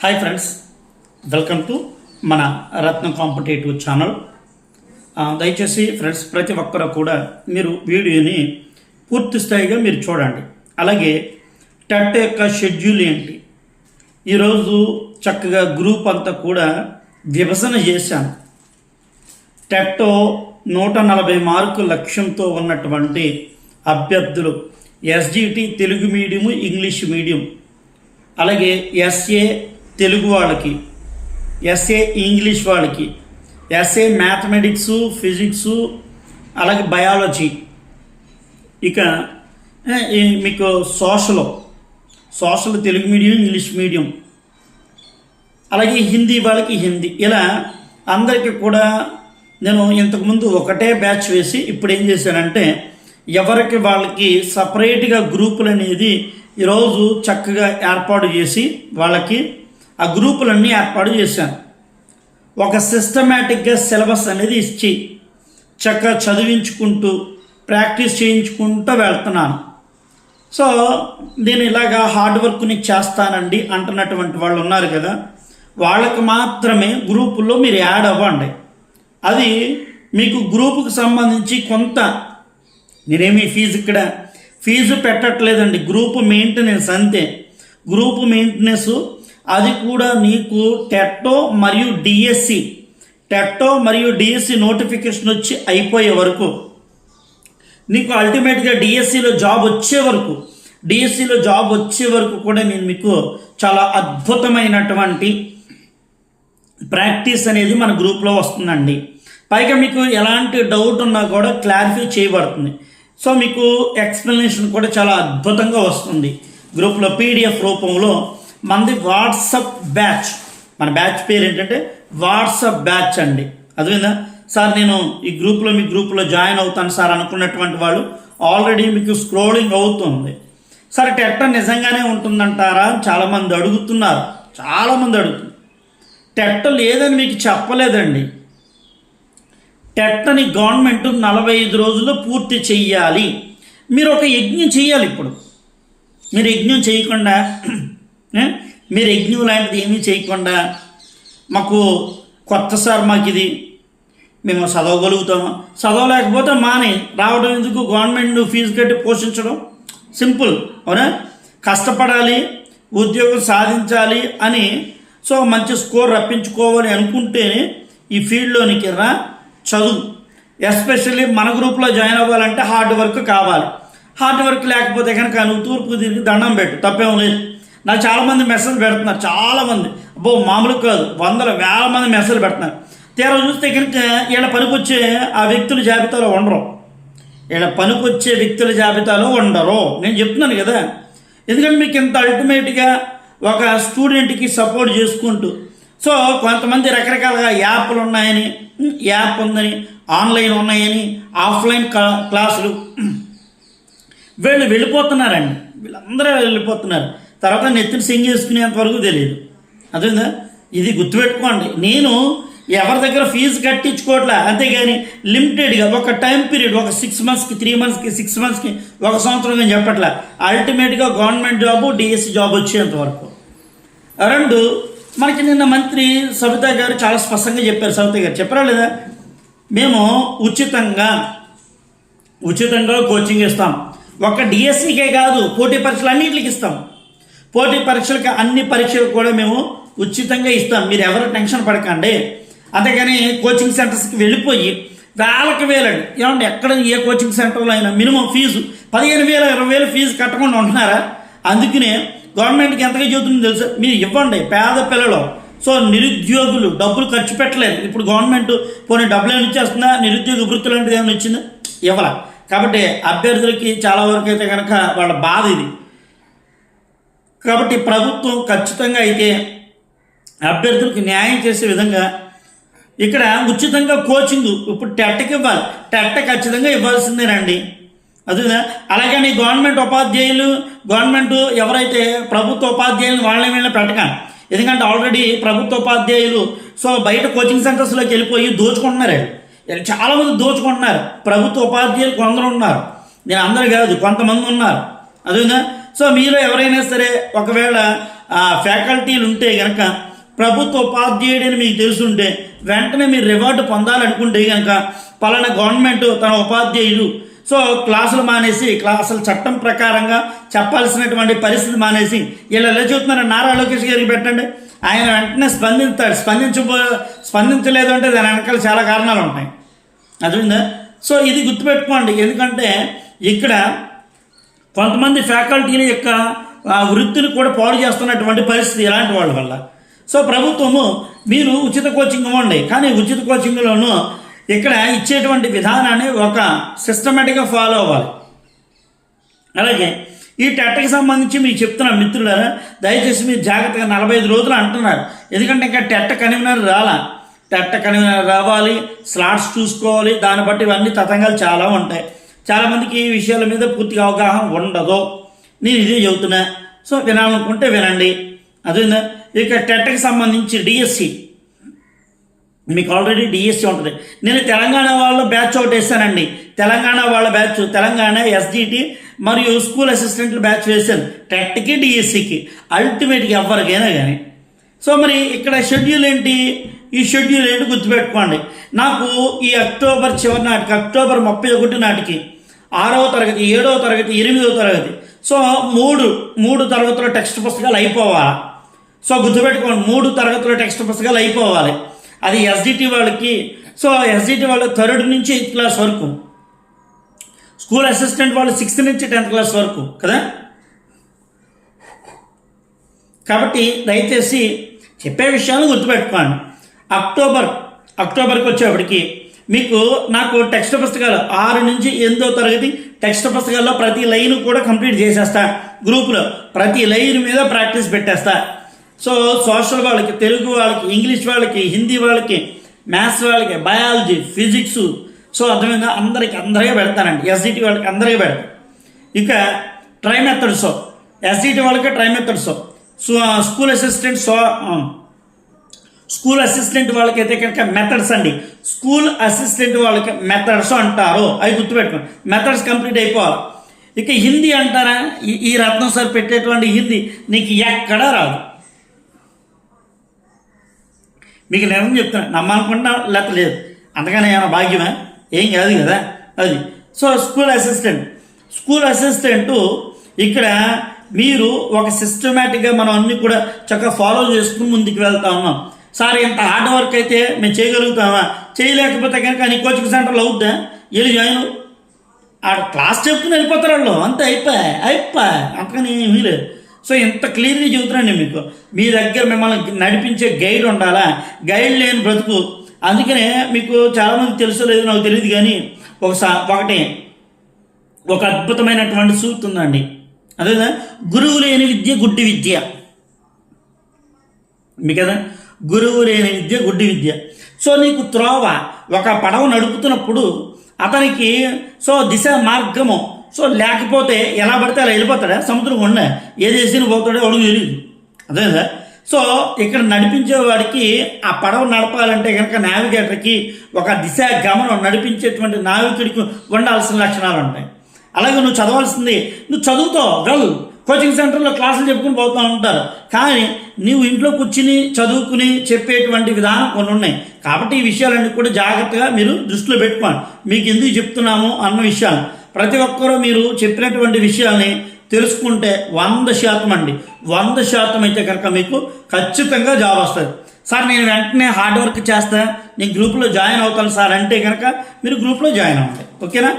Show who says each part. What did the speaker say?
Speaker 1: Hi friends welcome to మన Ratna competitive channel దయచేసి friends ప్రతి ఒక్కరు కూడా మీరు వీడియోని పూర్తి స్థాయిగా మీరు చూడండి. అలాగే టెట్ యొక్క షెడ్యూల్ ఏంటి? ఈరోజు చక్కగా గ్రూప్ అంతా కూడా విభజన చేశాను. టెట్టో నూట నలభై మార్కు లక్ష్యంతో ఉన్నటువంటి అభ్యర్థులు SGT Telugu medium English medium అలాగే ఎస్ఏ తెలుగు వాళ్ళకి ఎస్ఏ ఇంగ్లీష్ వాళ్ళకి ఎస్ఏ మ్యాథమెటిక్స్ ఫిజిక్స్ అలాగే బయాలజీ ఇక మీకు social social Telugu medium English medium అలాగే హిందీ వాళ్ళకి హిందీ. ఇలా అందరికీ కూడా నేను ఇంతకుముందు ఒకటే బ్యాచ్ వేసి ఇప్పుడు ఏం చేశానంటే ఎవరికి వాళ్ళకి సపరేట్గా గ్రూపులు అనేది ఈరోజు చక్కగా ఏర్పాటు చేసి వాళ్ళకి ఆ గ్రూపులన్నీ ఏర్పాటు చేశాను ఒక సిస్టమేటిక్గా సిలబస్ అనేది ఇచ్చి చక్కగా చదివించుకుంటూ ప్రాక్టీస్ చేయించుకుంటూ వెళ్తున్నాను. సో నేను ఇలాగా హార్డ్ వర్క్ని చేస్తానండి అంటున్నటువంటి వాళ్ళు ఉన్నారు కదా వాళ్ళకి మాత్రమే గ్రూపుల్లో మీరు యాడ్ అవ్వండి. అది మీకు గ్రూపుకి సంబంధించి కొంత నేనేమి ఫీజు ఇక్కడ ఫీజు పెట్టట్లేదండి. గ్రూప్ మెయింటెనెన్స్ అంతే. గ్రూప్ మెయింటెనెన్స్ అది కూడా నీకు టెట్టో మరియు డిఎస్సి. టెట్టో మరియు డిఎస్సి నోటిఫికేషన్ వచ్చి అయిపోయే వరకు. నీకు అల్టిమేట్గా డిఎస్సిలో జాబ్ వచ్చే వరకు. డిఎస్సిలో జాబ్ వచ్చే వరకు కూడా నేను మీకు చాలా అద్భుతమైనటువంటి ప్రాక్టీస్ అనేది మన గ్రూప్లో వస్తుందండి. పైగా మీకు ఎలాంటి డౌట్ ఉన్నా కూడా క్లారిఫై చేయబడుతుంది. సో మీకు ఎక్స్ప్లెనేషన్ కూడా చాలా అద్భుతంగా వస్తుంది. గ్రూప్లో పీడిఎఫ్ రూపంలో మనది వాట్సప్ బ్యాచ్. మన బ్యాచ్ పేరు ఏంటంటే వాట్సప్ బ్యాచ్ అండి. అదేవిధంగా సార్ నేను ఈ గ్రూప్లో మీ గ్రూప్లో జాయిన్ అవుతాను సార్ అనుకున్నటువంటి వాళ్ళు ఆల్రెడీ మీకు స్క్రోలింగ్ అవుతుంది. సార్ టెట్ట నిజంగానే ఉంటుందంటారా? చాలామంది అడుగుతున్నారు. చాలామంది అడుగుతున్నారు. టెట్ట లేదని మీకు చెప్పలేదండి. టెట్టని గవర్నమెంట్ నలభై ఐదు రోజుల్లో పూర్తి చెయ్యాలి. మీరు ఒక యజ్ఞం చేయాలి ఇప్పుడు. మీరు యజ్ఞం చేయకుండా మీరు యజ్ఞం లాంటిది ఏమీ చేయకుండా మాకు కొత్త సార్ మాకు ఇది మేము చదవగలుగుతాము. చదవలేకపోతే మాని. రావడం ఎందుకు? గవర్నమెంట్ ఫీజు కట్టి పోషించడం? సింపుల్ అవునా? కష్టపడాలి ఉద్యోగం సాధించాలి అని సో మంచి స్కోర్ రప్పించుకోవాలి అనుకుంటే ఈ ఫీల్డ్లోనికి రా చదువు. ఎస్పెషల్లీ మన గ్రూప్లో జాయిన్ అవ్వాలంటే హార్డ్ వర్క్ కావాలి. హార్డ్ వర్క్ లేకపోతే కనుక నువ్వు తూర్పు తిరిగి దండం పెట్టు తప్పేం లేదు. నాకు చాలామంది మెసేజ్ పెడుతున్నారు చాలామంది అబ్బో మామూలు కాదు వందల వేల మంది మెసేజ్ పెడుతున్నారు. తీరా చూస్తే కనుక వీళ్ళ పనికొచ్చే ఆ వ్యక్తుల జాబితాలో ఉండరు. వీళ్ళ పనికొచ్చే వ్యక్తుల జాబితాలో ఉండరు. నేను చెప్తున్నాను కదా. ఎందుకంటే మీకు ఇంత అల్టిమేట్గా ఒక స్టూడెంట్కి సపోర్ట్ చేసుకుంటూ సో కొంతమంది రకరకాలుగా యాప్లు ఉన్నాయని యాప్ ఉందని ఆన్లైన్ ఉన్నాయని ఆఫ్లైన్ క్లాసులు. వీళ్ళు వెళ్ళిపోతున్నారండి. వీళ్ళందరూ వెళ్ళిపోతున్నారు. తర్వాత నెత్తిని సింగ్ చేసుకునేంత వరకు తెలియదు అదేందా ఇది గుర్తుపెట్టుకోండి. నేను ఎవరి దగ్గర ఫీజు కట్టించుకోవట్లే. అంతేగాని లిమిటెడ్గా ఒక టైం పీరియడ్ ఒక సిక్స్ మంత్స్కి త్రీ మంత్స్కి సిక్స్ మంత్స్కి ఒక సంవత్సరం నేను చెప్పట్లే. అల్టిమేట్గా గవర్నమెంట్ జాబ్ డిఎస్సి జాబ్ వచ్చేంత వరకు. రెండు మనకి నిన్న మంత్రి సవిత గారు చాలా స్పష్టంగా చెప్పారు. సవిత గారు చెప్పరా లేదా? మేము ఉచితంగా ఉచితంగా కోచింగ్ ఇస్తాం. ఒక డిఎస్సికే కాదు పోటీ పరీక్షలు అన్నింటికి ఇస్తాం. పోటీ పరీక్షలకు అన్ని పరీక్షలు కూడా మేము ఉచితంగా ఇస్తాం. మీరు ఎవరు టెన్షన్ పడకండి. అంతేగాని కోచింగ్ సెంటర్స్కి వెళ్ళిపోయి వేలకు వేలండి. ఏమంటే ఎక్కడ ఏ కోచింగ్ సెంటర్లో అయినా మినిమం ఫీజు పదిహేను వేల ఇరవై వేలు ఫీజు కట్టకుండా ఉంటున్నారా? అందుకనే గవర్నమెంట్కి ఎంతగా చెబుతుందో తెలుసా? మీరు ఇవ్వండి పేద పిల్లలు. సో నిరుద్యోగులు డబ్బులు ఖర్చు పెట్టలేదు. ఇప్పుడు గవర్నమెంట్ పోనీ డబ్బులు ఏమైనా ఇచ్చేస్తుందా? నిరుద్యోగ వృత్తులు లాంటిది ఏమైనా ఇచ్చిందా ఇవ్వాల. కాబట్టి అభ్యర్థులకి చాలా వరకు అయితే కనుక వాళ్ళ బాధ ఇది. కాబట్టి ప్రభుత్వం ఖచ్చితంగా అయితే అభ్యర్థులకు న్యాయం చేసే విధంగా ఇక్కడ ఉచితంగా కోచింగ్ ఇప్పుడు టెట్కి ఇవ్వాలి. టెట్ ఖచ్చితంగా ఇవ్వాల్సిందేనండి అదేనా? అలాగని గవర్నమెంట్ ఉపాధ్యాయులు గవర్నమెంట్ ఎవరైతే ప్రభుత్వ ఉపాధ్యాయులు వాళ్ళని వీళ్ళని పెట్టకండి ఎందుకంటే ఆల్రెడీ ప్రభుత్వ ఉపాధ్యాయులు సో బయట కోచింగ్ సెంటర్స్లోకి వెళ్ళిపోయి దోచుకుంటున్నారు చాలామంది దోచుకుంటున్నారు. ప్రభుత్వ ఉపాధ్యాయులు కొందరు ఉన్నారు. నేను అందరు కాదు కొంతమంది ఉన్నారు. అదేవిధంగా సో మీలో ఎవరైనా సరే ఒకవేళ ఫ్యాకల్టీలు ఉంటే కనుక ప్రభుత్వ ఉపాధ్యాయుడని మీకు తెలుసుంటే వెంటనే మీరు రివార్డు పొందాలనుకుంటే కనుక పలానా గవర్నమెంట్ తన ఉపాధ్యాయులు సో క్లాసులు మానేసి క్లాసులు చట్టం ప్రకారంగా చెప్పాల్సినటువంటి పరిస్థితి మానేసి వీళ్ళు ఎలా చూస్తున్నారు నారా లోకేష్ గారికి పెట్టండి. ఆయన వెంటనే స్పందిస్తాడు స్పందించబో స్పందించలేదు అంటే దాని వెనకాల చాలా కారణాలు ఉంటాయి అర్థమైందా? సో ఇది గుర్తుపెట్టుకోండి. ఎందుకంటే ఇక్కడ కొంతమంది ఫ్యాకల్టీల యొక్క వృత్తిని కూడా పాడు చేస్తున్నటువంటి పరిస్థితి ఇలాంటి వాళ్ళ వల్ల. సో ప్రభుత్వము మీరు ఉచిత కోచింగ్ ఇవ్వండి. కానీ ఉచిత కోచింగ్లోనూ ఇక్కడ ఇచ్చేటువంటి విధానాన్ని ఒక సిస్టమేటిక్గా ఫాలో అవ్వాలి. అలాగే ఈ టెట్కి సంబంధించి మీకు చెప్తున్నా మిత్రులారా దయచేసి మీరు జాగ్రత్తగా నలభై ఐదు రోజులు అంటున్నారు. ఎందుకంటే ఇంకా టెట్ట కన్వీనర్ రాలా. టెట్ట కన్వీనర్ రావాలి స్లాట్స్ చూసుకోవాలి దాన్ని బట్టి ఇవన్నీ తతంగాలు చాలా ఉంటాయి. చాలామందికి ఈ విషయాల మీద పూర్తిగా అవగాహన ఉండదు. నేను ఇదే చెబుతున్నా. సో వినాలనుకుంటే వినండి. అదేందా ఇక టెట్కి సంబంధించి డిఎస్సి. మీకు ఆల్రెడీ డిఎస్సి ఉంటుంది. నేను తెలంగాణ వాళ్ళ బ్యాచ్ ఒకటి వేసానండి తెలంగాణ వాళ్ళ బ్యాచ్ తెలంగాణ ఎస్జిటి మరియు స్కూల్ అసిస్టెంట్ల బ్యాచ్ వేసాను టెట్కి డిఎస్సికి అల్టిమేట్గా ఎవరికైనా కానీ. సో మరి ఇక్కడ షెడ్యూల్ ఏంటి? ఈ షెడ్యూల్ ఏంటి గుర్తుపెట్టుకోండి. నాకు ఈ అక్టోబర్ చివరి నాటికి అక్టోబర్ ముప్పై ఒకటి నాటికి ఆరవ తరగతి ఏడవ తరగతి ఎనిమిదవ తరగతి. సో మూడు మూడు తరగతుల టెక్స్ట్ పుస్తకాలు అయిపోవాలి. సో గుర్తుపెట్టుకోండి మూడు తరగతుల టెక్స్ట్ పుస్తకాలు అయిపోవాలి. అది ఎస్డిటి వాళ్ళకి సో ఎస్డిటి వాళ్ళు థర్డ్ నుంచి ఎయిత్ క్లాస్ వరకు. స్కూల్ అసిస్టెంట్ వాళ్ళు సిక్స్త్ నుంచి టెన్త్ క్లాస్ వరకు కదా? కాబట్టి దయచేసి చెప్పే విషయాలు గుర్తుపెట్టుకోండి. అక్టోబర్ అక్టోబర్కి వచ్చేప్పటికి మీకు నాకు టెక్స్ట్ పుస్తకాలు ఆరు నుంచి ఎనిమిదో తరగతి టెక్స్ట్ పుస్తకాల్లో ప్రతి లైన్ కూడా కంప్లీట్ చేసేస్తా. గ్రూపులో ప్రతి లైన్ మీద ప్రాక్టీస్ పెట్టేస్తా. సో సోషల్ వాళ్ళకి తెలుగు వాళ్ళకి ఇంగ్లీష్ వాళ్ళకి హిందీ వాళ్ళకి మ్యాథ్స్ వాళ్ళకి బయాలజీ ఫిజిక్స్. సో అర్థమైందా అందరికి అందరికీ పెడతానండి. ఎస్డిటి వాళ్ళకి అందరికీ పెడతాను ఇక ట్రై మెథడ్స్ ఎస్డిటి వాళ్ళకి try methods so school assistant so school assistant వాళ్ళకైతే కనుక మెథడ్స్ అండి. స్కూల్ అసిస్టెంట్ వాళ్ళకి మెథడ్స్ అంటారు. అవి గుర్తుపెట్టుకోండి. మెథడ్స్ కంప్లీట్ అయిపోవాలి. ఇక హిందీ అంటారా? ఈ- ఈ రత్నం సార్ పెట్టేటువంటి హిందీ నీకు ఎక్కడా రాదు. మీకు నేను చెప్తాను నమ్మనుకుంటా లేకపోతే లేదు. అంతగానే ఏమైనా భాగ్యమే? ఏం కాదు కదా. అది. So school assistant. School assistant ఇక్కడ మీరు ఒక సిస్టమేటిక్గా మనం అన్ని కూడా చక్కగా ఫాలో చేసుకుని ముందుకు వెళ్తా ఉన్నాం. సార్ ఇంత హార్డ్ వర్క్ అయితే మేము చేయగలుగుతామా? చేయలేకపోతే కనుక నీ కోచింగ్ సెంటర్లో అవుద్దా? వెళ్ళి జాయిన్ అవ్వు. ఆ క్లాస్ చెప్పుకుని వెళ్ళిపోతారు వాళ్ళు. అంతే అయిపోయా? అయిపోయా? అంతకని ఏమీ లేదు. సో ఇంత క్లియర్గా చెబుతున్నాను మీకు. మీ దగ్గర మిమ్మల్ని నడిపించే గైడ్ ఉండాలా? గైడ్ లేని బ్రతుకు. అందుకనే మీకు చాలామంది తెలుసో లేదో నాకు తెలియదు కానీ ఒకసా ఒకటి ఒక అద్భుతమైనటువంటి సూక్తి ఉందండి. అదే గురువు లేని విద్య గుడ్డి విద్య. మీ కదా గురువు లేని విద్య గుడ్డి విద్య. సో నీకు త్రోవ ఒక పడవ నడుపుతున్నప్పుడు అతనికి సో దిశ మార్గము. సో లేకపోతే ఎలా పడితే అలా వెళ్ళిపోతాడా? సముద్రం ఉండే ఏ దేశం పోతాడో అడుగు తెలియదు అదేదా సో ఇక్కడ నడిపించే వాడికి ఆ పడవ నడపాలంటే కనుక నావిగేటర్కి ఒక దిశ గమనం నడిపించేటువంటి నావికుడికి ఉండాల్సిన లక్షణాలు ఉంటాయి. అలాగే నువ్వు చదవాల్సింది నువ్వు చదువుతావు గల్ కోచింగ్ సెంటర్లో క్లాసులు చెప్పుకుని పోతూ ఉంటారు. కానీ నీవు ఇంట్లో కూర్చుని చదువుకుని చెప్పేటువంటి విధానం కొన్ని ఉన్నాయి. కాబట్టి ఈ విషయాలన్నీ కూడా జాగ్రత్తగా మీరు దృష్టిలో పెట్టుకోండి. మీకు ఎందుకు చెప్తున్నాము అన్న విషయాలు. ప్రతి ఒక్కరూ మీరు చెప్పినటువంటి విషయాల్ని తెలుసుకుంటే వంద శాతం అండి. వంద శాతం అయితే కనుక మీకు ఖచ్చితంగా జాబ్ వస్తుంది. సార్ నేను వెంటనే హార్డ్ వర్క్ చేస్తాను నేను గ్రూప్లో జాయిన్ అవుతాను సార్ అంటే కనుక మీరు గ్రూప్లో జాయిన్ అవ్వండి. ఓకేనా?